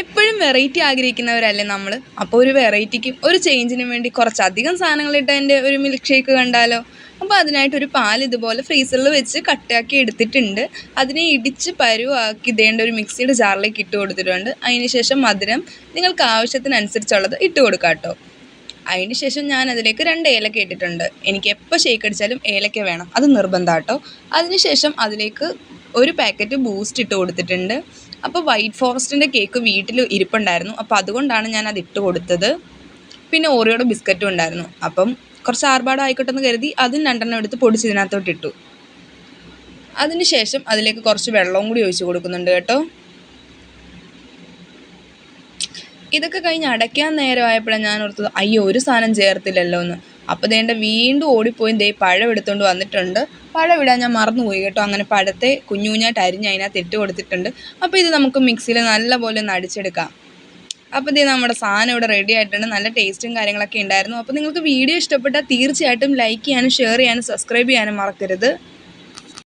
എപ്പോഴും വെറൈറ്റി ആഗ്രഹിക്കുന്നവരല്ലേ നമ്മൾ അപ്പോൾ ഒരു വെറൈറ്റിക്കും ഒരു ചേഞ്ചിനും വേണ്ടി കുറച്ചധികം സാധനങ്ങളിട്ട് എന്റെ ഒരു മിൽക്ക് ഷേക്ക് കണ്ടാലോ? അപ്പോൾ അതിനായിട്ട് ഒരു പാൽ ഇതുപോലെ ഫ്രീസറിൽ വെച്ച് കട്ടാക്കി എടുത്തിട്ടുണ്ട്. അതിനെ ഇടിച്ച് പരുവാക്കി ഇതേണ്ട ഒരു മിക്സിയുടെ ജാറിലേക്ക് ഇട്ട് കൊടുത്തിട്ടുണ്ട്. അതിന് ശേഷം മധുരം നിങ്ങൾക്ക് ആവശ്യത്തിനനുസരിച്ചുള്ളത് ഇട്ട് കൊടുക്കാം കേട്ടോ. അതിന് ശേഷം ഞാൻ അതിലേക്ക് രണ്ട് ഏലക്ക ഇട്ടിട്ടുണ്ട്. എനിക്ക് എപ്പോൾ ഷേക്ക് അടിച്ചാലും ഏലക്ക വേണം. അത് നിർബന്ധം കേട്ടോ. അതിനുശേഷം അതിലേക്ക് ഒരു പാക്കറ്റ് ബൂസ്റ്റ് ഇട്ട് കൊടുത്തിട്ടുണ്ട്. അപ്പോൾ വൈറ്റ് ഫോറസ്റ്റിന്റെ കേക്ക് വീട്ടിൽ ഇരിപ്പുണ്ടായിരുന്നു. അപ്പോൾ അതുകൊണ്ടാണ് ഞാൻ അത് ഇട്ട് കൊടുത്തത്. പിന്നെ ഓറിയോടെ ബിസ്ക്കറ്റും ഉണ്ടായിരുന്നു. അപ്പം കുറച്ച് ആർഭാടം ആയിക്കോട്ടെ എന്ന് കരുതി അതും രണ്ടെണ്ണം എടുത്ത് പൊടിച്ച് ഇതിനകത്തോട്ട് ഇട്ടു. അതിനുശേഷം അതിലേക്ക് കുറച്ച് വെള്ളവും കൂടി ഒഴിച്ച് കൊടുക്കുന്നുണ്ട് കേട്ടോ. ഇതൊക്കെ കഴിഞ്ഞ് അടയ്ക്കാൻ നേരമായപ്പോഴാണ് ഞാൻ ഓർത്തത് അയ്യോ ഒരു സാധനം ചേർത്തില്ലല്ലോ എന്ന് അപ്പോൾ ദേണ്ട വീണ്ടും ഓടിപ്പോയി ദേ പഴം എടുത്തുകൊണ്ട് വന്നിട്ടുണ്ട്. പഴം ഇടാൻ ഞാൻ മറന്നുപോയി കേട്ടോ. അങ്ങനെ പഴത്തെ കുഞ്ഞു കുഞ്ഞായിട്ട് അരിഞ്ഞ് അതിനകത്ത് ഇട്ട് കൊടുത്തിട്ടുണ്ട്. അപ്പോൾ ഇത് നമുക്ക് മിക്സിയിൽ നല്ലപോലെ ഒന്ന് അടിച്ചെടുക്കാം അപ്പോൾ ഇതേ നമ്മുടെ സാധനം ഇവിടെ റെഡി ആയിട്ടുണ്ട്. നല്ല ടേസ്റ്റും കാര്യങ്ങളൊക്കെ ഉണ്ടായിരുന്നു. അപ്പോൾ നിങ്ങൾക്ക് വീഡിയോ ഇഷ്ടപ്പെട്ടാൽ തീർച്ചയായിട്ടും ലൈക്ക് ചെയ്യാനും ഷെയർ ചെയ്യാനും സബ്സ്ക്രൈബ് ചെയ്യാനും മറക്കരുത്.